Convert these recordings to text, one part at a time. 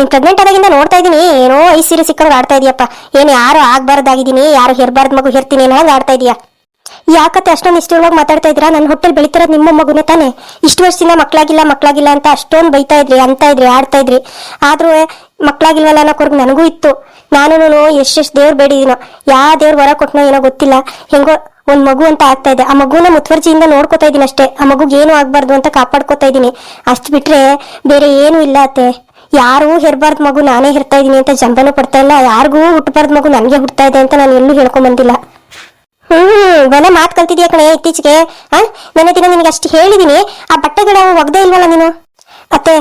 ನೀನ್ ಪ್ರೆಗ್ನೆಂಟ್ ಆದಾಗಿಂದ ನೋಡ್ತಾ ಇದೀನಿ. ಏನೋ ಐ ಸೀರೆ ಸಿಕ್ಕಂಗ್ ಆಡ್ತಾ ಇದೀಯಪ್ಪ. ಏನ್ ಯಾರು ಆಗ್ಬಾರ್ದಾಗಿದ್ದೀನಿ, ಯಾರು ಹೆರ್ಬಾರ್ದು ಮಗು ಹೆರ್ತೀನಿ ಅನ್ನೋ ಹಂಗೆ ಆಡ್ತಾ ಇದೀಯಾ. ಯಾಕತ್ತೆ ಅಷ್ಟೊಂದು ಇಷ್ಟವಾಗಿ ಮಾತಾಡ್ತಾ ಇದ್ದೀರಾ? ನನ್ನ ಹೊಟ್ಟೆಲ್ ಬೆಳಿತಿರೋದು ನಿಮ್ಮ ಮಗುನೇ ತಾನೆ? ಇಷ್ಟು ವರ್ಷದಿಂದ ಮಕ್ಳಾಗಿಲ್ಲ ಮಕ್ಳಾಗಿಲ್ಲ ಅಂತ ಅಷ್ಟೊಂದು ಬೈತಾ ಇದ್ರಿ, ಅಂತ ಇದ್ರಿ, ಆಡ್ತಾ ಇದ್ರಿ. ಆದ್ರೂ ಮಕ್ಳಾಗಿಲ್ವಲ್ಲ ಅನ್ನೋರ್ಗು ನನಗೂ ಇತ್ತು. ನಾನು ಎಷ್ಟೆಷ್ಟು ದೇವ್ರು ಬೇಡಿದೀನೋ. ಯಾವ ದೇವ್ರು ವರ ಕೊಟ್ನೋ ಏನೋ ಗೊತ್ತಿಲ್ಲ. ಹೆಂಗೋ ಒಂದ್ ಮಗು ಅಂತ ಆಗ್ತಾ ಇದೆ. ಆ ಮಗುನ ಮುತುವರ್ಜಿಯಿಂದ ನೋಡ್ಕೊತಾ ಇದೀನಿ ಅಷ್ಟೇ. ಆ ಮಗುಗೆ ಏನು ಆಗ್ಬಾರ್ದು ಅಂತ ಕಾಪಾಡ್ಕೊತಾ ಇದೀನಿ. ಅಷ್ಟ್ ಬಿಟ್ರೆ ಬೇರೆ ಏನೂ ಇಲ್ಲ ಅತ್ತೆ. ಯಾರೂ ಹೆರ್ಬಾರ್ದು ಮಗು, ನಾನೇ ಹೆರ್ತಾ ಇದೀನಿ ಅಂತ ಜಂಬನೂ ಪಡ್ತಾ ಇಲ್ಲ. ಯಾರಿಗೂ ಹುಟ್ಟಬಾರ್ದು ಮಗು ನನಗೆ ಹುಡ್ತಾ ಇದೆ ಅಂತ ನಾನು ಎಲ್ಲೂ ಹೇಳ್ಕೊಂಬಂದಿಲ್ಲ ಹ್ಮ್ ಬಲೆ ಮಾತ್ ಕಲ್ತಿದ್ಯಾ ಕಣೆ ಇತ್ತೀಚೆಗೆ? ಹಾ ನನ್ನ ದಿನ ನಿನಗೆ ಅಷ್ಟು ಹೇಳಿದೀನಿ. ಆ ಬಟ್ಟೆಗಳು ಒಗ್ದೇ ಇಲ್ವಲ್ಲ ನೀನು? ಅತ್ತೆ,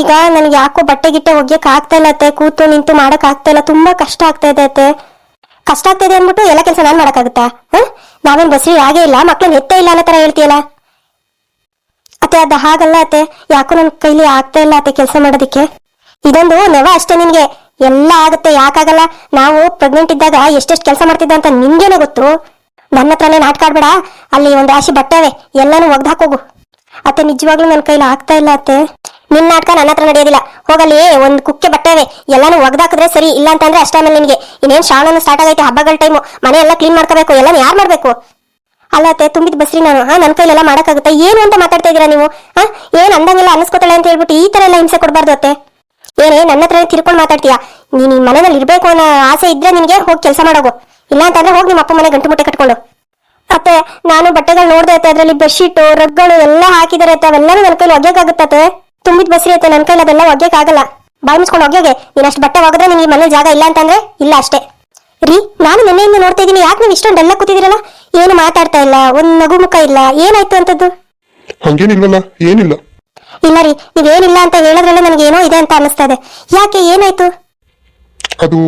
ಈಗ ನನಗೆ ಯಾಕೋ ಬಟ್ಟೆ ಗಿಟ್ಟೆ ಒಗ್ಯಕ್ ಆಗ್ತಾ ಇಲ್ಲ ಅತ್ತೆ. ಕೂತು ನಿಂತು ಮಾಡಕ್ ಆಗ್ತಾ ಇಲ್ಲ. ತುಂಬಾ ಕಷ್ಟ ಆಗ್ತಾ ಇದೆ ಅತ್ತೆ. ಕಷ್ಟ ಆಗ್ತಾ ಇದೆ ಅಂದ್ಬಿಟ್ಟು ಎಲ್ಲ ಕೆಲಸ ನಾನ್ ಮಾಡಕ್ಕಾಗುತ್ತಾ? ಹ? ನಾವೇನ್ ಬಸ್ರಿ ಆಗೇ ಇಲ್ಲ? ಮಕ್ಳನ್ನ ಎತ್ತೇ ಇಲ್ಲ ಅನ್ನೋ ತರ ಹೇಳ್ತೀಯಲ್ಲ? ಅತ್ತೆ, ಅದ ಹಾಗಲ್ಲ ಅತ್ತೆ. ಯಾಕೋ ನನ್ ಕೈಲಿ ಆಗ್ತಾ ಇಲ್ಲ ಅತ್ತೆ ಕೆಲಸ ಮಾಡೋದಿಕ್ಕೆ. ಇದೊಂದು ನೆವ ಅಷ್ಟೇ ನಿನ್ಗೆ. ಎಲ್ಲ ಆಗುತ್ತೆ, ಯಾಕಾಗಲ್ಲ? ನಾವು ಪ್ರೆಗ್ನೆಂಟ್ ಇದ್ದಾಗ ಎಷ್ಟೆಷ್ಟು ಕೆಲಸ ಮಾಡ್ತಿದ್ದ ಅಂತ ನಿಂಗೇನೋ ಗೊತ್ತು? ನನ್ನ ಹತ್ರನೇ ನಾಟಕ ಆಡ್ಬೇಡ. ಅಲ್ಲಿ ಒಂದು ರಾಶಿ ಬಟ್ಟೆವೆ. ಎಲ್ಲಾನು ಹಾಕೋಗು. ಅತ್ತೆ, ನಿಜವಾಗ್ಲೂ ನನ್ನ ಕೈಲಿ ಆಗ್ತಾ ಇಲ್ಲ ಅತ್ತೆ. ನಿನ್ ನಾಟಕ ನನ್ನ ಹತ್ರ ನಡೆಯೋದಿಲ್ಲ. ಹೋಗಲಿ ಒಂದ್ ಕುಕ್ಕೆ ಬಟ್ಟೆವೆ. ಎಲ್ಲಾನು ಒಗ್ದಾಕಿದ್ರೆ ಸರಿ, ಇಲ್ಲ ಅಂತಂದ್ರೆ ಅಷ್ಟೇ ಆಮೇಲೆ ನಿನ್ಗೆ. ಇನ್ನೇನ್ ಶ್ರಾವಣ ಸ್ಟಾರ್ಟ್ ಆಗೈತೆ, ಹಬ್ಬಗಳ ಟೈಮು ಮನೆ ಎಲ್ಲ ಕ್ಲೀನ್ ಮಾಡ್ಕೋಬೇಕು. ಎಲ್ಲಾನು ಯಾರು ಮಾಡ್ಬೇಕು? ಅಲ್ಲ ಅತ್ತೆ, ತುಂಬಿದ ಬಸ್ರಿ ನಾನು. ಹಾ ನನ್ನ ಕೈಲೆಲ್ಲ ಮಾಡಕ್ಕಾಗುತ್ತೆ? ಏನು ಅಂತ ಮಾತಾಡ್ತಾ ಇದೀರಾ ನೀವು? ಹಾ ಏನ್ ಅಂದಂಗೆಲ್ಲ ಅನಿಸ್ಕೋತಾಳೆ ಅಂತ ಹೇಳ್ಬಿಟ್ಟು ಈ ತರ ಎಲ್ಲ ಹಿಂಸೆ ಕೊಡಬಾರ್ದು ಅತ್ತೆ. ಏನೇ, ನನ್ನ ಹತ್ರ ತಿರ್ಕೊಂಡು ಮಾತಾಡ್ತೀಯಾ? ನೀನ್ ಈ ಮನೆಯಲ್ಲಿ ಇರ್ಬೇಕು ಅನ್ನೋ ಆಸೆ ಇದ್ರೆ ನಿನಗೆ ಹೋಗಿ ಕೆಲಸ ಮಾಡೋಗು. ಇಲ್ಲ ಅಂತಂದ್ರೆ ಹೋಗಿ ನಿಮ್ಮ ಅಪ್ಪ ಮನೆ ಗಂಟು ಮುಟ್ಟೆ ಕಟ್ಕೊಂಡು. ಅತ್ತೆ, ನಾನು ಬಟ್ಟೆಗಳು ನೋಡ್ದೆ ಅತ್ತೆ, ಅದ್ರಲ್ಲಿ ಬೆಡ್ಶೀಟು ರಗ್ಗಳು ಎಲ್ಲ ಹಾಕಿದಾರೆ ಅತ್ತೆ ಅವೆಲ್ಲರೂ ನನ್ನ ಕೈಲಿ ಒಗ್ಯಕ್ಕಾಗುತ್ತತ್ತೆ ತುಂಬಿದ ಬಸ್ರಿ ಅತ್ತೆ ನನ್ನ ಕೈಲಿ ಅದೆಲ್ಲ ಒಗ್ಯಕ್ಕಾಗಲ್ಲ ಬಾಯಿ ಮುಚ್ಕೊಂಡು ಒಗ್ಯೋಗೆ. ನೀನ್ ಅಷ್ಟು ಬಟ್ಟೆ ಒಗದ್ರೆ ನಿನ್ ಮನೇಲಿ ಮನೆ ಜಾಗ ಇಲ್ಲ ಅಂತಂದ್ರೆ ಇಲ್ಲ ಅಷ್ಟೇ. ರೀ, ನಾನು ನಿನ್ನೆಯಿಂದ ನೋಡ್ತಾ ಇದೀನಿ ಯಾಕೆ ನೀವು ಇಷ್ಟೊಂದು ಎಲ್ಲ ಕೂತಿದಿರಲ್ಲ ಏನು ಮಾತಾಡ್ತಾ ಇಲ್ಲ, ಒಂದ್ ನಗು ಮುಖ ಇಲ್ಲ, ಏನಾಯ್ತು ಅಂತದ್ದು? ಹಂಗೇನಿಲ್ವಲ್ಲ, ಏನಿಲ್ಲ. ಇಲ್ಲ ರೀ ನೀವೇನಿಲ್ಲ ಅಂತ ಹೇಳೋದ್ರಲ್ಲೇ ನನಗೆ ಏನೋ ಇದೆ ಅಂತ ಅನಿಸ್ತಾ ಇದೆ. ಯಾಕೆ ಏನಾಯ್ತು? ಅದು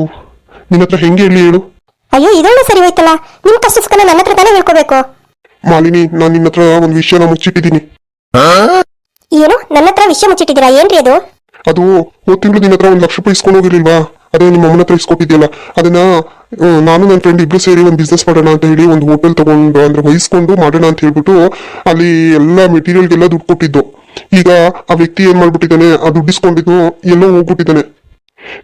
ನಿನ್ನ ಹತ್ರ ಹೆಂಗೆ ಹೇಳಿ ಹೇಳು. ಅಯ್ಯೋ ಇದೊಳ್ಳೆ ಸರಿ ಹೋಯ್ತಲ್ಲ ನಿಮ್ ಕಷ್ಟ ಸುಖನ ನನ್ನ ಹತ್ರ ತಾನೇ ಹೇಳ್ಕೋಬೇಕು. ಮಾಲಿನಿ ನಾನು ನಿನ್ನ ಹತ್ರ ಒಂದು ವಿಷಯನ ಮುಚ್ಚಿಟ್ಟಿದ್ದೀನಿ. ಏನು? ನನ್ನ ಹತ್ರ ವಿಷಯ ಮುಚ್ಚಿಟ್ಟಿದ್ದೀರಾ? ಏನ್ರಿ ಅದು? ಅದು ಹೋದ್ ತಿಂಗಳು ನಿನ್ನ ಹತ್ರ ಒಂದು ಲಕ್ಷ ರೂಪಾಯಿ ಇಸ್ಕೊಂಡು ಹೋಗಿರ್ಲಿಲ್ವಾ? ಅದೇ ನಿಮ್ಮ ಅಮ್ಮನ ಹತ್ರ ಇಸ್ಕೊಟ್ಟಿದ್ಯಲ್ಲ ಅದನ್ನ ಆ, ನಾನು ನನ್ನ ಫ್ರೆಂಡ್ ಇಬ್ರು ಸೇರಿ ಒಂದು ಬಿಸ್ನೆಸ್ ಮಾಡೋಣ ಅಂತ ಹೇಳಿ ಒಂದು ಹೋಟೆಲ್ ತಗೊಂಡು ಅಂದ್ರೆ ವಹಿಸ್ಕೊಂಡು ಮಾಡೋಣ ಅಂತ ಹೇಳ್ಬಿಟ್ಟು ಅಲ್ಲಿ ಎಲ್ಲ ಮೆಟೀರಿಯಲ್ಗೆಲ್ಲ ದುಡ್ಡು ಕೊಟ್ಟಿದ್ದು. ಈಗ ಆ ವ್ಯಕ್ತಿ ಏನ್ ಮಾಡ್ಬಿಟ್ಟಿದ್ದಾನೆ? ಅದು ದುಡ್ಡಿಸ್ಕೊಂಡಿದ್ದು ಎಲ್ಲೋ ಹೋಗ್ಬಿಟ್ಟಿದ್ದಾನೆ.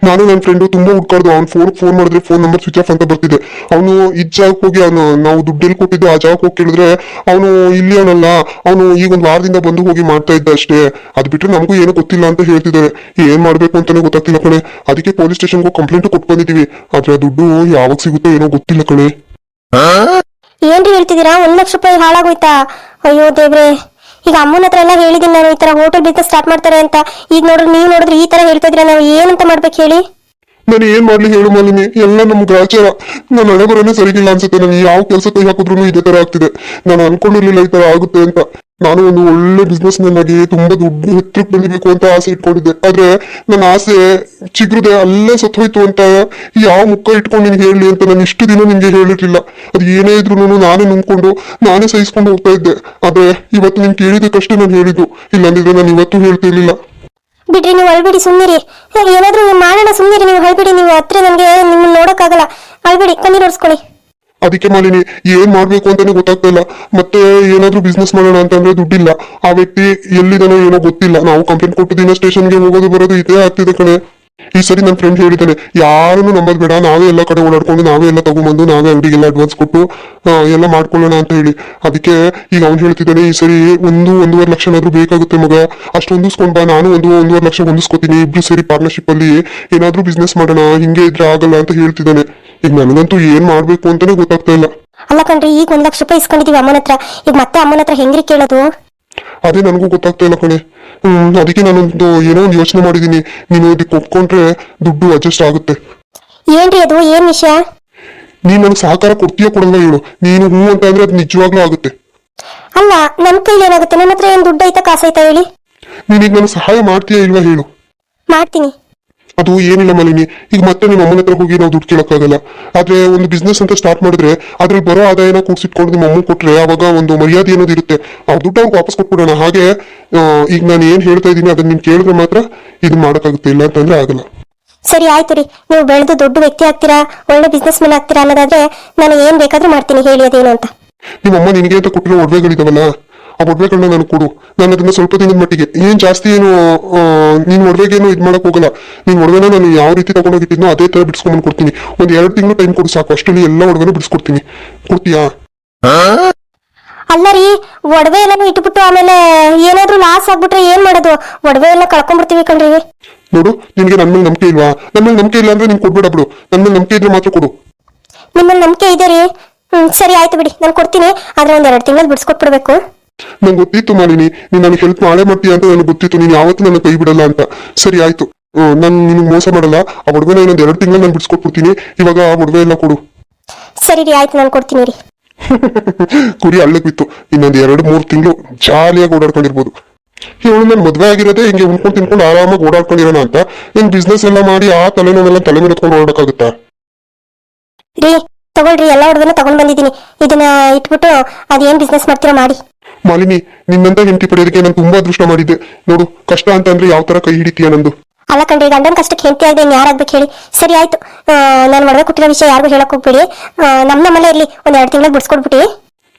ನಾನು ನನ್ನ ಫ್ರೆಂಡು ತುಂಬಾ ಹುಡ್ಕಾಡ್ದು. ಅವ್ನು ಫೋನ್ ಫೋನ್ ಮಾಡಿದ್ರೆ ಫೋನ್ ನಂಬರ್ ಸ್ವಿಚ್ ಆಫ್ ಅಂತ ಬರ್ತಿದೆ. ಅವನು ಈ ಜಾಗಕ್ಕೆ ಹೋಗಿ ಅವನು, ನಾವು ದುಡ್ಡೆಲ್ಲಿ ಕೊಟ್ಟಿದ್ದು ಆ ಜಾಗಕ್ಕೆ ಹೋಗಿ ಕೇಳಿದ್ರೆ ಅವನು ಇಲ್ಲಿ ಅವನಲ್ಲ. ಅವನು ಈಗ ಒಂದು ವಾರದಿಂದ ಬಂದು ಹೋಗಿ ಮಾಡ್ತಾ ಇದ್ದ ಅಷ್ಟೇ. ಅದ್ ಬಿಟ್ಟರೆ ನಮಗೂ ಏನು ಗೊತ್ತಿಲ್ಲ ಅಂತ ಹೇಳ್ತಿದ್ದಾರೆ. ಏನ್ ಮಾಡ್ಬೇಕು ಅಂತಾನೆ ಗೊತ್ತಾಗ್ತಿಲ್ಲ ಕಣೆ. ಅದಕ್ಕೆ ಪೊಲೀಸ್ ಸ್ಟೇಷನ್ಗೂ ಕಂಪ್ಲೇಂಟ್ ಕೊಟ್ಟು ಬಂದಿದೀವಿ ಆದ್ರೆ ದುಡ್ಡು ಯಾವಾಗ ಸಿಗುತ್ತೋ ಏನೋ ಗೊತ್ತಿಲ್ಲ ಕಣೆ. ಏನ್ರಿ ಹೇಳ್ತಿದ್ದೀರಾ? ಒಂದ್ ಲಕ್ಷ ರೂಪಾಯಿ ಹಾಳಾಗೋಯ್ತಾ? ಅಯ್ಯೋ ದೇವ್ರೆ. ಈಗ ಅಮ್ಮನ ಹತ್ರ ಎಲ್ಲ ಹೇಳಿದೀನಿ ನಾನು, ಈ ತರ ಹೋಟೆಲ್ ಬಿಸ್ನೆಸ್ ಸ್ಟಾರ್ಟ್ ಮಾಡ್ತಾರೆ ಅಂತ. ಈಗ ನೋಡ್ರಿ, ನೀವು ನೋಡಿದ್ರೆ ಈ ತರ ಹೇಳ್ತಾ ಇದ್ರೆ ನಾವು ಏನಂತ ಮಾಡ್ಬೇಕು ಹೇಳಿ? ನಾನು ಏನ್ ಮಾಡ್ಲಿ ಹೇಳು ಮಾಲಿನಿ, ಎಲ್ಲ ನಮ್ ಗ್ರಾಚಾರ ನನ್ನ ಹಣೆ ಸರಿಗಿಲ್ಲ ಅನ್ಸುತ್ತೆ ನಾನು ಯಾವ ಕೆಲಸ ಕೈ ಹಾಕಿದ್ರು ಇದೇ ತರ ಆಗ್ತಿದೆ. ನಾನು ಅನ್ಕೊಂಡಿರ್ಲಿಲ್ಲ ಈ ತರ ಆಗುತ್ತೆ ಅಂತ. ನಾನು ಒಂದು ಒಳ್ಳೆ ಬಿಸ್ನೆಸ್ ಮ್ಯಾನ್ ಆಗಿ ತುಂಬಾ ದುಡ್ಡು ಹತ್ರಕ್ಕೆ ಬಂದಿರಬೇಕು ಅಂತ ಆಸೆ ಇಟ್ಕೊಂಡಿದ್ದೆ. ಆದ್ರೆ ನನ್ನ ಆಸೆ ಚಿಗುರದೆ ಅಲ್ಲೇ ಸತ್ತೋಯ್ತು ಅಂತ ಯಾವ ಮುಖ ಇಟ್ಕೊಂಡು ನಿನ್ಗೆ ಹೇಳಿ ಅಂತ ನಾನು ಇಷ್ಟು ದಿನ ನಿನ್ಗೆ ಹೇಳಿರ್ಲಿಲ್ಲ. ಅದು ಏನೇ ಇದ್ರು ನಾನೇ ನುಂಗ್ಕೊಂಡು, ನಾನೇ ಸಹಿಸ್ಕೊಂಡು ಹೋಗ್ತಾ ಇದ್ದೆ. ಆದ್ರೆ ಇವತ್ತು ನೀನ್ ಕೇಳಿದಕ್ಕಷ್ಟೇ ನಾನು ಹೇಳಿದ್ದು. ಇಲ್ಲಾಂದಿದ್ರೆ ನಾನು ಇವತ್ತು ಹೇಳ್ತಿರ್ಲಿಲ್ಲ ಬಿಡ್ರಿ, ನೀವು ಅಳ್ಬಿಡಿ ಸುಮ್ಮನಿರಿ ಏನಾದ್ರೂ ಮಾಡೋಣ ಸುಮ್ಮನಿರಿ ನೀವು ಹೇಳ್ಬಿಡಿ ನೀವು ಹತ್ರ ನನಗೆ ನಿಮ್ಮನ್ನ ನೋಡೋಕ್ಕಾಗಲ್ಲ. ಅಳ್ಬಿಡಿ, ಕಣ್ಣೀರು ಒರೆಸ್ಕೊಳ್ಳಿ. ಅದಕ್ಕೆ ಮಾಡಿನಿ ಏನ್ ಮಾಡ್ಬೇಕು ಅಂತಾನೆ ಗೊತ್ತಾಗ್ತಾ ಇಲ್ಲ ಮತ್ತೆ ಏನಾದ್ರೂ ಬಿಸ್ನೆಸ್ ಮಾಡೋಣ ಅಂತಂದ್ರೆ ದುಡ್ಡಿಲ್ಲ. ಆ ವ್ಯಕ್ತಿ ಎಲ್ಲಿದಾನೋ ಏನೋ ಗೊತ್ತಿಲ್ಲ. ನಾವು ಕಂಪ್ಲೇಂಟ್ ಕೊಟ್ಟು ದಿನ ಸ್ಟೇಷನ್ಗೆ ಹೋಗೋದು ಬರೋದು ಇದೇ ಆಗ್ತಿದೆ ಕಣೆ. ಈ ಸರಿ ನನ್ನ ಫ್ರೆಂಡ್ ಹೇಳಿದ್ದಾನೆ ಯಾರನ್ನು ನಂಬದ್ ಬೇಡ, ನಾವೇ ಎಲ್ಲ ಕಡೆ ಓಡಾಡ್ಕೊಂಡು ನಾವೇ ಎಲ್ಲ ತಗೊಂಡ್ಬಂದು ನಾವೇ ಅಂಗಡಿಗೆಲ್ಲ ಅಡ್ವಾನ್ಸ್ ಕೊಟ್ಟು ಎಲ್ಲ ಮಾಡ್ಕೊಳ್ಳೋಣ ಅಂತ ಹೇಳಿ. ಅದಕ್ಕೆ ಈಗ ಅವ್ನು ಹೇಳ್ತಿದ್ದಾನೆ ಈ ಸರಿ ಒಂದು, ಒಂದೂವರೆ ಲಕ್ಷ ಏನಾದ್ರೂ ಬೇಕಾಗುತ್ತೆ ಮಗ. ಅಷ್ಟು ಹೊಂದಿಸ್ಕೊಂಡ್ ನಾನು ಒಂದು, ಒಂದೂವರೆ ಲಕ್ಷ ಹೊಂದಿಸ್ಕೊತೀನಿ. ಇಬ್ರು ಸೇರಿ ಪಾರ್ಟ್ನರ್ಶಿಪ್ ಅಲ್ಲಿ ಏನಾದ್ರೂ ಬಿಸ್ನೆಸ್ ಮಾಡೋಣ, ಹಿಂಗೆ ಇದ್ರೆ ಆಗಲ್ಲ ಅಂತ ಹೇಳ್ತಿದ್ದಾನೆ ಈಗ ನನಗಂತೂ ಏನ್ ಮಾಡ್ಬೇಕು ಅಂತಾನೆ ಗೊತ್ತಾಗ್ತಾ ಇಲ್ಲ. ಅಲ್ಲ ಕಣ್ರಿ, ಈಗ ಒಂದ್ ಲಕ್ಷ ರೂಪಾಯಿ ಇಸ್ಕೊಂಡಿದೀವಿ ಅಮ್ಮನ ಹತ್ರ. ಈಗ ಮತ್ತೆ ಅಮ್ಮನ ಹತ್ರ ಹೆಂಗ್ರಿ ಕೇಳೋದು? ಅದೇ ನನಗೂ ಗೊತ್ತಾಗ್ತಾ ಇಲ್ಲ ಕಣೆ. ಹ್ಮ್ ಅದಕ್ಕೆ ನಾನೊಂದು ಏನೋ ಒಂದು ಯೋಚನೆ ಮಾಡಿದೀನಿ. ನೀನು ಇದಕ್ಕೆ ಒಪ್ಕೊಂಡ್ರೆ ದುಡ್ಡು ಅಡ್ಜಸ್ಟ್ ಆಗುತ್ತೆ. ಏನ್ರಿ ಅದು? ಏನ್ ವಿಷಯ? ನೀನ್ ನನಗೆ ಸಹಕಾರ ಕೊಡ್ತೀಯೋ ಕೊಡಲ್ಲ ಹೇಳು. ನೀನು ಹೂ ಅಂತ ಅಂದ್ರೆ ಅದು ನಿಜವಾಗ್ಲೂ ಆಗುತ್ತೆ. ಅಲ್ಲ ನನ್ ಕೈಲಿ ಏನಾಗುತ್ತೆ? ನನ್ನ ಹತ್ರ ಏನ್ ದುಡ್ಡು ಐತಾ ಕಾಸೈತಾ ಹೇಳಿ? ಈಗ ನನಗೆ ಸಹಾಯ ಮಾಡ್ತೀಯಾ ಇಲ್ವಾ ಹೇಳು. ಮಾಡ್ತೀನಿ. ಅದು ಏನಿಲ್ಲ ಮಾಲಿನಿ. ಈಗ ಮತ್ತೆ ನಿಮ್ಮ ಅಮ್ಮನ ಹತ್ರ ಹೋಗಿ ನಾವು ದುಡ್ಡು ಕೇಳಕ್ಕಾಗಲ್ಲ. ಆದ್ರೆ ಒಂದು ಬಿಸ್ನೆಸ್ ಅಂತ ಸ್ಟಾರ್ಟ್ ಮಾಡಿದ್ರೆ ಅದ್ರಲ್ಲಿ ಬರೋ ಆದಾಯನ ಕೂಡಿಸಿಟ್ಕೊಂಡು ನಿಮ್ಮ ಅಮ್ಮ ಕೊಟ್ರೆ ಅವಾಗ ಒಂದು ಮರ್ಯಾದೆ ಅನ್ನೋದು ಇರುತ್ತೆ. ಆ ದುಡ್ಡು ಅವ್ರಿಗೆ ವಾಪಸ್ ಕೊಟ್ಬಿಡೋಣ. ಹಾಗೆ ಈಗ ನಾನು ಏನ್ ಹೇಳ್ತಾ ಇದ್ದೀನಿ ಅದನ್ನ ನೀನ್ ಕೇಳಿದ್ರೆ ಮಾತ್ರ ಇದು ಮಾಡಕ್ಕಾಗುತ್ತೆ. ಇಲ್ಲ ಅಂತಂದ್ರೆ ಆಗಲ್ಲ. ಸರಿ ಆಯ್ತು ರೀ. ನೀವು ಬೆಳೆದು ದೊಡ್ಡ ವ್ಯಕ್ತಿ ಆಗ್ತೀರಾ ಒಳ್ಳೆ ಬಿಸ್ನೆಸ್ ಮ್ಯಾನ್ ಆಗ್ತೀರಾ ಅನ್ನೋದಾದ್ರೆ ನಾನು ಏನ್ ಬೇಕಾದ್ರೂ ಮಾಡ್ತೀನಿ. ಹೇಳಿ ಅದೇನು ಅಂತ. ನಿಮ್ಮ ಅಮ್ಮ ನಿನಗೆ ಅಂತ ಕೊಟ್ಟಿರೋ ಒಡವೆಗಳಿದಾವಲ್ಲ ಆ ಒಡವೆಗಳನ್ನ ನನಗೆ ಕೊಡು. ನಾನು ಅದನ್ನ ಸ್ವಲ್ಪ ದಿನದ ಮಟ್ಟಿಗೆ. ಏನ್ ಜಾಸ್ತಿ ಏನು ನೀನು ನೀನ್ ಒಡವೆಗೇನು ಇದ್ ಮಾಡಕ್ ಹೋಗಲ್ಲ. ನೀನ್ ಒಡವೆನ ನಾನು ಯಾವ ರೀತಿ ತಗೊಂಡೋಗಿಟ್ಟಿದ್ನೋ ಅದೇ ತರ ಬಿಡಿಸ್ಕೊಂಡ್ ಕೊಡ್ತೀನಿ ಒಂದ್ ಎರಡು ತಿಂಗಳು ಟೈಮ್ ಕೊಡು ಸಾಕು. ಅಷ್ಟರಲ್ಲಿ ಎಲ್ಲ ಒಡವೆನೂ ಬಿಡಿಸ್ಕೊಡ್ತೀನಿ. ಕೊಡ್ತೀಯಾ? ಅಲ್ಲ ರೀ ಒಡವೆ ಎಲ್ಲಾನು ಇಟ್ಬಿಟ್ಟು ಆಮೇಲೆ ಏನಾದ್ರೂ ಲಾಸ್ ಆಗ್ಬಿಟ್ರೆ ಏನ್ ಮಾಡೋದು? ಒಡವೆ ಎಲ್ಲ ಕಳ್ಕೊಂಡ್ಬಿಡ್ತೀವಿ ಕಣ್ರಿ. ನೋಡು ನಿನ್ಗೆ ನನ್ನ ಮೇಲೆ ನಂಬಿಕೆ ಇಲ್ವಾ? ನನ್ನ ಮೇಲೆ ನಂಬಿಕೆ ಇಲ್ಲ ಅಂದ್ರೆ ನೀನ್ ಕೊಡ್ಬೇಡ ಬಿಡು. ನನ್ನ ಮೇಲೆ ನಂಬಿಕೆ ಇದ್ರೆ ಮಾತ್ರ ಕೊಡು. ನಿಮ್ಮಲ್ಲಿ ನಂಬಿಕೆ ಇದೆ ರೀ. ಹ್ಮ್ ಸರಿ ಆಯ್ತು ಬಿಡಿ. ನಾನು ಕೊಡ್ತೀನಿ. ಆದ್ರೆ ಒಂದ್ ಎರಡು ತಿಂಗಳು ಬಿಡಿಸ್ಕೊಟ್ಬಿಡ್ಬೇಕು. ನಂಗೆ ಗೊತ್ತಿತ್ತು ಮಾಲಿನಿ ನೀನ್ ನನಗೆ ಹೆಲ್ಪ್ ಮಾಡೇ ಮಾಡ್ತೀಯ ಅಂತ ನನಗೆ ಗೊತ್ತಿತ್ತು ನೀನು ಯಾವತ್ತೂ ನನ್ನ ಕೈ ಬಿಡಲ್ಲ ಅಂತ. ಸರಿ ಆಯ್ತು. ನಾನು ನಿನಗೆ ಮೋಸ ಮಾಡಲ್ಲ ಆ ಒಡವೆನ ಇನ್ನೊಂದ್ ಎರಡು ತಿಂಗಳು ನಾನು ಬಿಡಿಸ್ಕೊಟ್ಬಿಡ್ತೀನಿ. ಇವಾಗ ಆ ಒಡವೆ ಎಲ್ಲ ಕೊಡು. ಸರಿ ರೀ ಆಯ್ತು ನಾನು ಕೊಡ್ತೀನಿ ರೀ. ಕುರಿ ಅಲ್ಲಕ್ಕೆ ಬಿತ್ತು. ಇನ್ನೊಂದ್ ಎರಡು ಮೂರು ತಿಂಗಳು ಜಾಲಿಯಾಗಿ ಓಡಾಡ್ಕೊಂಡಿರ್ಬೋದು. ಇವಳು ನಾನು ಮದ್ವೆ ಆಗಿರೋದೇ ಹಿಂಗೆ ಉಂಡ್ಕೊಂಡು ತಿನ್ಕೊಂಡು ಆರಾಮಾಗಿ ಓಡಾಡ್ಕೊಂಡಿರೋಣ ಅಂತ? ನಿನ್ ಬಿಸ್ನೆಸ್ ಎಲ್ಲ ಮಾಡಿ ಆ ತಲೆನೋವೆಲ್ಲ ತಲೆ ಮೇಲೆ ಹೊತ್ಕೊಂಡು ಓಡಾಡಕ್ಕಾಗುತ್ತಾ? ರೀ ತಗೊಳ್ರಿ ಎಲ್ಲ ಹುಡುಗನ ತಗೊಂಡ್ ಬಂದಿದ್ದೀನಿ. ಇದನ್ನ ಇಟ್ಬಿಟ್ಟು ಅದೇನ್ ಬಿಸ್ನೆಸ್ ಮಾಡ್ತೀರಾ ಮಾಡಿ. ಮಾಲಿನಿ ನಿನ್ನಂತ ಹೆಂಡತಿ ಪಡೆಯೋದಕ್ಕೆ ನಾನು ತುಂಬಾ ಅದೃಷ್ಟ ಮಾಡಿದ್ದೆ. ನೋಡು ಕಷ್ಟ ಅಂತ ಅಂದ್ರೆ ಯಾವ ತರ ಕೈ ಹಿಡಿತೀಯ ನಂದು? ಅಲ್ಲ ಕಣ್ರಿ ಗಂಡನ ಕಷ್ಟಕ್ಕೆ ಹೆಂಡತಿ ಆಗದೆ ಯಾರಾಗ್ಬೇಕು ಹೇಳಿ? ಸರಿ ಆಯ್ತು. ನಾನು ಒಡವೆ ಕೊಟ್ಟಿರೋ ವಿಷಯ ಯಾರಿಗೂ ಹೇಳಕ್ ಹೋಗ್ಬೇಡಿ. ನಮ್ಮ ಮನೆ ನಮ್ಮಲ್ಲೇ ಇರ್ಲಿ ಒಂದ್ ಎರಡು ತಿಂಗಳಿಗೆ ಬಿಡಿಸ್ಕೊಟ್ಬಿಟ್ಟು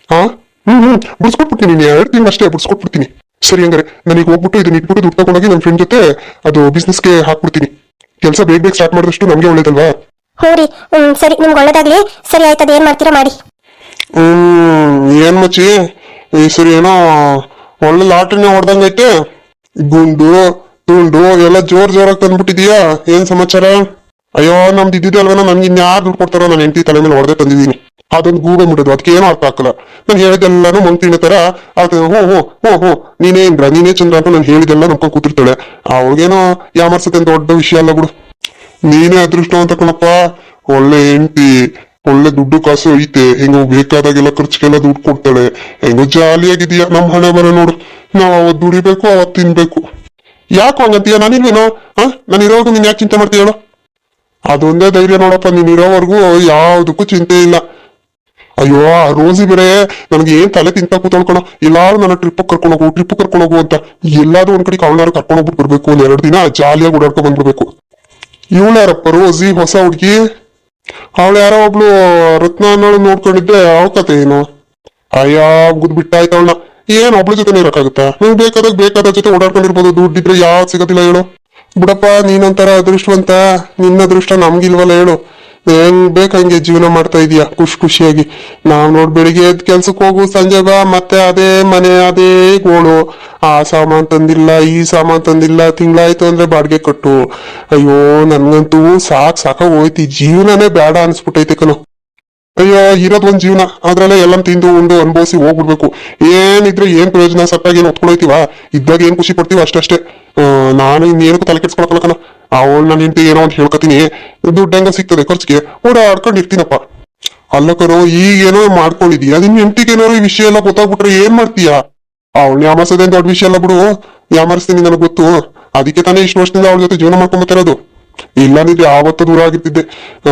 ಹಾ ಹ್ಮ್ ಹ್ಮ್. ಬಿಡ್ಸ್ಕೊಟ್ಬಿಡ್ತೀನಿ ನೀನು ಎರಡು ತಿಂಗಳು ಅಷ್ಟೇ ಬಿಡ್ಸ್ಕೊಟ್ಬಿಡ್ತೀನಿ. ಸರಿ ಹಂಗಾರೆ ನನಗೆ ಹೋಗ್ಬಿಟ್ಟು ಇದನ್ನ ಇಟ್ಬಿಟ್ಟು ದುಡ್ಡು ತಗೊಂಡೋಗಿ ನನ್ನ ಫ್ರೆಂಡ್ ಜೊತೆ ಅದು ಬಿಸ್ನೆಸ್ಗೆ ಹಾಕ್ಬಿಡ್ತೀನಿ. ಕೆಲಸ ಬೇಗ ಬೇಗ ಸ್ಟಾರ್ಟ್ ಮಾಡಿದಷ್ಟು ನಮಗೆ ಒಳ್ಳೇದಲ್ವಾ? ಹ್ಞೂ ರೀ. ಸರಿ ನಿಮ್ಗೆ ಒಳ್ಳೇದಾಗ್ಲಿ. ಸರಿ ಆಯ್ತು ಅದೇನ್ ಮಾಡ್ತೀರಾ ಮಾಡಿ. ಹ್ಮ್ ಏನ್ ಮಚ್ಚಿ? ಈ ಸರಿ ಏನೋ ಒಳ್ಳೆ ಲಾಟ್ರಿನೇ ಹೊಡ್ದಂಗೈತೆ ಗುಂಡು, ತುಂಡು, ಎಲ್ಲ ಜೋರ್ ಜೋರಾಗಿ ತಂದ್ಬಿಟ್ಟಿದೀಯಾ? ಏನ್ ಸಮಾಚಾರ? ಅಯ್ಯೋ, ನಮ್ದು ಇದ್ದಿದ್ದು ಅಲ್ವೇನೋ, ನನ್ಗೆ ಇನ್ಯಾರು ದುಡ್ಡು ಕೊಡ್ತಾರೋ ನನ್ನ ಹೆಂಡತಿ ತಲೆ ಮೇಲೆ ಹೊಡೆದೇ ತಂದಿದ್ದೀನಿ. ಅದೊಂದು ಗೂಬೆ ಮುಡೋದು ಅದಕ್ಕೆ ಏನು ಅರ್ಥ ಹಾಕಲ್ಲ ನಾನು ಹೇಳಿದೆಲ್ಲಾನು ಮಂಗ್ತಿನ ತರ ಅದು ಹೋ ಹೋ ಹೋ ಹೋ, ನೀನೇ ಇಂದ್ರ, ನೀನೇ ಚಂದ್ರ ಅಂತ ನಾನು ಹೇಳಿದೆಲ್ಲ ನಂಬ್ಕೊಂಡು ಕೂತಿರ್ತಾಳೆ. ಅವಳಿಗೇನೋ ಯಾಮರ್ಸತ್ತೆ ದೊಡ್ಡ ವಿಷಯ ಅಲ್ಲ ಬಿಡು. ನೀನೇ ಅದೃಷ್ಟ ಅಂತ ಕಣಪ್ಪ. ಒಳ್ಳೆ ಹೆಂಡತಿ ಒಳ್ಳೆ ದುಡ್ಡು ಕಾಸು ಐತೆ, ಹೆಂಗೋ ಬೇಕಾದಾಗೆಲ್ಲ ಖರ್ಚಿಗೆಲ್ಲ ದುಡ್ಡು ಕೊಡ್ತಾಳೆ. ಹೆಂಗೋ ಜಾಲಿಯಾಗಿದೀಯ ನಮ್ ಹಣೆ ಬರ ನೋಡು. ನಾವ್ ಅವತ್ ದುಡಿಬೇಕು, ಅವತ್ ತಿನ್ಬೇಕು. ಯಾಕೆ ಹಂಗಂತೀಯ? ನಾನಿಲ್ವೇನೋ? ಹಾ ನಾನು ಇರೋವರೆಗೂ ನೀನ್ ಯಾಕೆ ಚಿಂತೆ ಮಾಡ್ತೀಯ ಅದೊಂದೇ ಧೈರ್ಯ ನೋಡಪ್ಪ ನೀನ್ ಇರೋವರೆಗೂ ಯಾವ್ದಕ್ಕೂ ಚಿಂತೆ ಇಲ್ಲ. ಅಯ್ಯೋ, ಆ ರೋಸಿ ಬೇರೆ, ನನಗೆ ಏನ್ ತಲೆ ತಿಂತ ಕೂತ್ಕೊಳ್ಕೊಣ ಎಲ್ಲಾರು ನನ್ನ ಟ್ರಿಪ್ ಕರ್ಕೊಂಡು ಹೋಗು ಟ್ರಿಪ್ ಕರ್ಕೊಂಡು ಹೋಗು ಅಂತ. ಎಲ್ಲಾದ್ರೂ ಒಂದ್ ಕಡೆ ಕರ್ಕೊಂಡು ಹೋಗ್ಬಿಟ್ಟು ಬರ್ಬೇಕು, ಒಂದ್ ಎರಡು ದಿನ ಜಾಲಿಯಾಗಿ ಓಡಾಡ್ಕೊಂಡ್ ಬಂದ್ಬಿಡ್ಬೇಕು. ಇವಳಾರಪ್ಪ ರೋಸಿ, ಹೊಸ ಹುಡುಗಿ? ಅವಳು ಯಾರೋ ಒಬ್ಳು ರತ್ನ ಅನ್ನೋಳು ನೋಡ್ಕೊಂಡಿದ್ದೆ ಅವಳ ಕತೆ ಏನು? ಅಯ್ಯ ಗುದ್ ಬಿಟ್ಟಾಯ್ತು ಏನ್ ಒಬ್ಳ ಜೊತೆ ಇರಕ್ಕಾಗುತ್ತ? ನೀವು ಬೇಕಾದಾಗ ಬೇಕಾದ ಜೊತೆ ಓಡಾಡ್ಕೊಂಡಿರ್ಬೋದು. ದುಡ್ಡಿದ್ರೆ ಯಾವ್ದು ಸಿಗತಿಲ್ಲ ಹೇಳು. ಬಿಡಪ್ಪ, ನೀನೊಂಥರ ಅದೃಷ್ಟವಂತ. ನಿನ್ನ ಅದೃಷ್ಟ ನಮ್ಗಿಲ್ವಲ್ಲ ಹೇಳು. ಹೆಂಗ್ ಬೇಕಂಗೆ ಜೀವನ ಮಾಡ್ತಾ ಇದೀಯ, ಖುಷಿ ಖುಷಿಯಾಗಿ. ನಾವ್ ನೋಡ್ ಬೆಳಿಗ್ಗೆ ಎದ್ದು ಕೆಲ್ಸಕ್ಕೆ ಹೋಗು, ಸಂಜೆ ಬಾ, ಮತ್ತೆ ಅದೇ ಮನೆ, ಅದೇ ಗೋಳು. ಆ ಸಾಮಾನ್ ತಂದಿಲ್ಲ, ಈ ಸಾಮಾನ್ ತಂದಿಲ್ಲ, ತಿಂಗಳಾಯ್ತು ಅಂದ್ರೆ ಬಾಡಿಗೆ ಕಟ್ಟು. ಅಯ್ಯೋ, ನನ್ಗಂತೂ ಸಾಕ್ ಸಾಕ ಹೋಯ್ತಿ ಜೀವನನೇ ಬೇಡ ಅನ್ಸ್ಬಿಟ್ಟೈತೆ ಕಣೋ. ಅಯ್ಯೋ, ಇರೋದ್ ಒಂದ್ ಜೀವನ. ಅದ್ರಲ್ಲೇ ಎಲ್ಲ ತಿಂದು ಉಂಡು ಅನುಭವಿಸಿ ಹೋಗ್ಬಿಡ್ಬೇಕು. ಏನಿದ್ರೆ ಏನ್ ಪ್ರಯೋಜನ? ಸಟ್ಟಾಗಿ ಏನ್ ಒತ್ಕೊಳೈತಿವ ಇದ್ದಾಗ ಏನ್ ಖುಷಿ ಪಡ್ತೀವ ಅಷ್ಟಷ್ಟೇ? ನಾನು ಇನ್ನೇನಕ್ಕೂ ತಲೆ ಕೆಡ್ಸ್ಕೊಳಕಲ್ಲ ಕಣ. ಅವಳು ನಾನು ಏನೋ ಅಂತ ಹೇಳ್ಕೊತೀನಿ. ದುಡ್ಡು ಹೆಂಗ ಸಿಗ್ತದೆ ಖರ್ಚಿಗೆ. ಓಡಾಡ್ಕೊಂಡು ಇರ್ತೀನಪ್ಪ. ಅಲ್ಲಕರು ಈಗೇನೋ ಮಾಡ್ಕೊಂಡಿದೀಯ? ನಿನ್ ಹೆಂಡತಿಗೆ ಏನೋ ಈ ವಿಷಯ ಎಲ್ಲ ಗೊತ್ತಾಗ್ಬಿಟ್ರೆ ಏನ್ ಮಾಡ್ತೀಯ? ಅವಳು ಯಾಮರ್ಸದಿಂದ ದೊಡ್ಡ ವಿಷಯ ಅಲ್ಲ ಬಿಡು. ಯಾಮರ್ಸ್ತೀನಿ ನನಗೆ ಗೊತ್ತು. ಅದಕ್ಕೆ ತಾನೇ ಇಷ್ಟು ವರ್ಷದಿಂದ ಅವಳ ಜೊತೆ ಜೀವನ ಇಲ್ಲ ಇಲ್ಲಾಂದಿದ್ರೆ ಯಾವತ್ತ ದೂರ ಆಗಿರ್ತಿದ್ದೆ.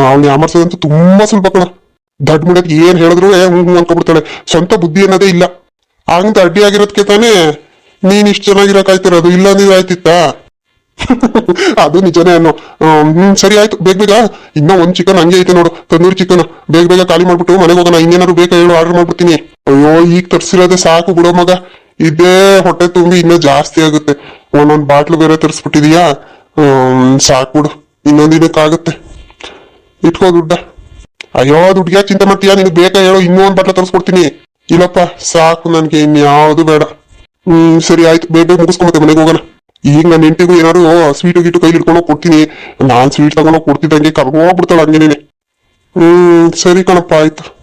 ಅವಳು ಯಾಮರ್ಸೋದಂತೂ ತುಂಬಾ ಸ್ವಲ್ಪ ಕಣ. ದಡ್ ಮುಡಕ್ ಏನ್ ಹೇಳಿದ್ರು ಅನ್ಕೊಂಡ್ಬಿಡ್ತಾಳೆ. ಸ್ವಂತ ಬುದ್ಧಿ ಅನ್ನೋದೇ ಇಲ್ಲ. ಹಂಗ ಅಡ್ಡಿ ಆಗಿರೋದಕ್ಕೆ ತಾನೇ ನೀನ್ ಇಷ್ಟು ಚೆನ್ನಾಗಿರಕಾಯ್ತಿರೋದು ಇಲ್ಲ ಅಂದ್ರೆ ಆಯ್ತಿತ್ತಾ? ಅದು ನಿಜನೇ ಅನ್ನೋ. ಹ್ಮ್, ಸರಿ ಆಯ್ತು. ಬೇಗ ಬೇಗ. ಇನ್ನೂ ಒಂದ್ ಚಿಕನ್ ಹಂಗೆ ಐತೆ ನೋಡು. ತಂದೂರಿ ಚಿಕನ್ ಬೇಗ ಬೇಗ ಖಾಲಿ ಮಾಡ್ಬಿಟ್ಟು ಮನೆಗೆ ಹೋಗೋಣ. ಇನ್ನೇನಾದ್ರು ಬೇಕಾ ಹೇಳು ಆರ್ಡರ್ ಮಾಡ್ಬಿಡ್ತೀನಿ. ಅಯ್ಯೋ ಈಗ ತರ್ಸಿರೋದೇ ಸಾಕು ಬಿಡೋ ಮಗ. ಇದೇ ಹೊಟ್ಟೆ ತುಂಬಿ ಇನ್ನೂ ಜಾಸ್ತಿ ಆಗುತ್ತೆ. ಒಂದೊಂದ್ ಬಾಟ್ಲು ಬೇರೆ ತರಿಸ್ಬಿಟ್ಟಿದೀಯಾ? ಹ್ಮ್, ಸಾಕು ಬಿಡು. ಇನ್ನೊಂದ್ ದಿನಕ್ಕಾಗುತ್ತೆ. ಇಟ್ಕೋ ದುಡ್ಡ. ಅಯ್ಯೋ, ದುಡ್ಡಿಗೆ ಚಿಂತೆ ಮಾಡ್ತೀಯಾ? ನಿನಗೆ ಬೇಕಾ ಹೇಳೋ ಇನ್ನೂ ಒಂದು ಬಟ್ಲ ತರಿಸ್ಕೊಡ್ತೀನಿ. ಇಲ್ಲಪ್ಪ, ಸಾಕು, ನನಗೆ ಇನ್ಯಾವುದು ಬೇಡ. ಹ್ಮ್, ಸರಿ, ಆಯ್ತು. ಬೇಗ ಬೇಗ ಮುಗಿಸ್ಕೊಂಬತ್ತೆ, ಮನೆಗೆ ಹೋಗೋಣ. ಈಗ ನನ್ನ ಹೆಂಡತಿಗೂ ಏನಾದ್ರು ಸ್ವೀಟು ಗೀಟು ಕೈಲಿ ಹಿಡ್ಕೊಂಡು ಕೊಡ್ತೀನಿ. ನಾನು ಸ್ವೀಟ್ ತಗೊಂಡೋಗಿ ಕೊಡ್ತಿದ್ದಂಗೆ ಕರ್ಕೊಂಡೋಗ್ಬಿಡ್ತಾಳೆ ಹಂಗೇನೇನೆ. ಹ್ಮ್, ಸರಿ ಕಣಪ್ಪ, ಆಯ್ತು.